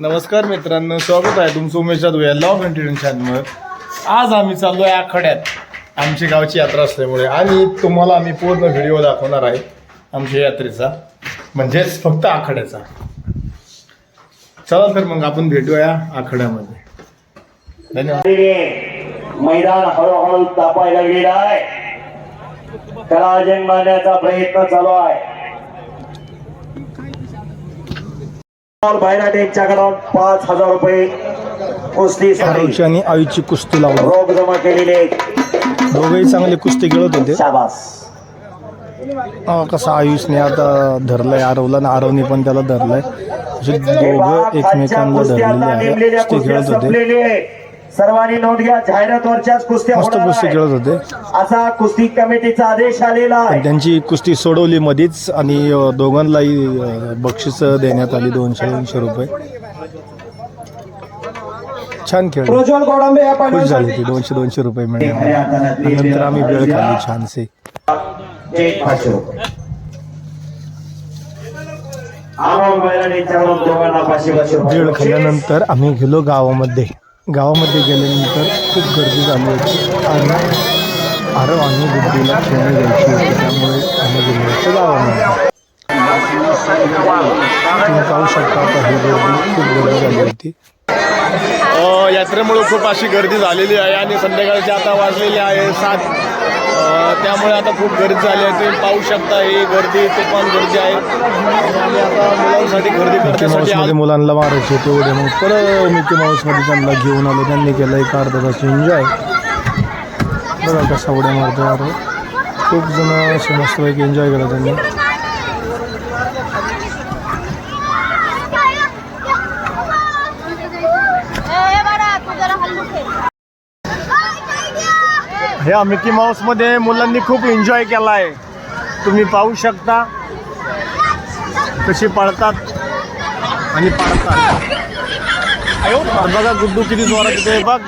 नमस्कार मित्रांनो स्वागत आहे तुमचं उमेश जाधव या लॉ कंटिन्यू चॅनलवर आज आम्ही चाललो आहे आखाड्यात आमची गावची यात्रा असल्यामुळे. आणि तुम्हाला आम्ही पूर्ण व्हिडिओ दाखवणार आहे आमच्या यात्रेचा. म्हणजेच फक्त आखाड्याचा. चला तर मग आपण भेटूया आखाड्यामध्ये. धन्यवाद. मैदान हळूहळू तापायला गेला आहे त्याला अजंग मारण्याचा प्रयत्न चालू आहे. यांच्याकडून पाच हजार रुपये कुस्ती आणि आईची कुस्ती लावली रोग जमा केलेले दोघंही चांगले कुस्ती खेळत होते. शाबास. कसं आयुषने आता धरलंय आरवला आणि आरवने पण त्याला धरलंय. दोघं एकमेकांना धरलेले आहे कुस्ती खेळत होते. सर्वांनी नोंद घ्या जाहिरातवरच्याच कुस्त्या मस्त कुस्ती. खेळत होते. असा कुस्ती कमिटीचा आदेश आलेला आहे. त्यांची कुस्ती सोडवली मधीच आणि दोघांनाही बक्षीस देण्यात आली दोनशे दोनशे रुपये. छान खेळ प्रज्वल गोडांबे खुश झाली ती दोनशे दोनशे रुपये मिळाले. नंतर आम्ही वेळ खाल्ली छानसे. वेळ. खाल्ल्यानंतर आम्ही गेलो गावामध्ये. गावामध्ये गेल्यानंतर खूप गर्दी झाली होती. आणि आरव आणि बुद्धीला खेळणी द्यायची होती. त्यामुळे आम्ही गेलो होतो गावामध्ये. तुम्ही पाहू शकता आता ही गर्दी खूप गर्दी झाली होती. हो, यात्रेमुळे खूप अशी गर्दी झालेली आहे आणि संध्याकाळची आता वाजलेली आहे सात त्यामुळे आता खूप गर्दी झाली आहे. तुम्ही पाहू शकता ही गर्दी तुफान गर्दी आहे. आणि आता मुलांसाठी गर्दी करण्यासाठी आलो. मुलांना मारायचे तेवढे मग परत मिकी माऊसमध्ये त्यांना घेऊन आलो. त्यांनी केलं एक अर्धा तास एन्जॉय बघा कसा उड्या मारतो यार खूप जण असे मस्तपैकी एन्जॉय केला त्यांनी. ह्या मिकी माऊसमध्ये मुलांनी खूप एन्जॉय केला आहे तुम्ही पाहू शकता कशी पाळतात आणि पाळतात. बघा गुड्डू किती जोरात येते बघ.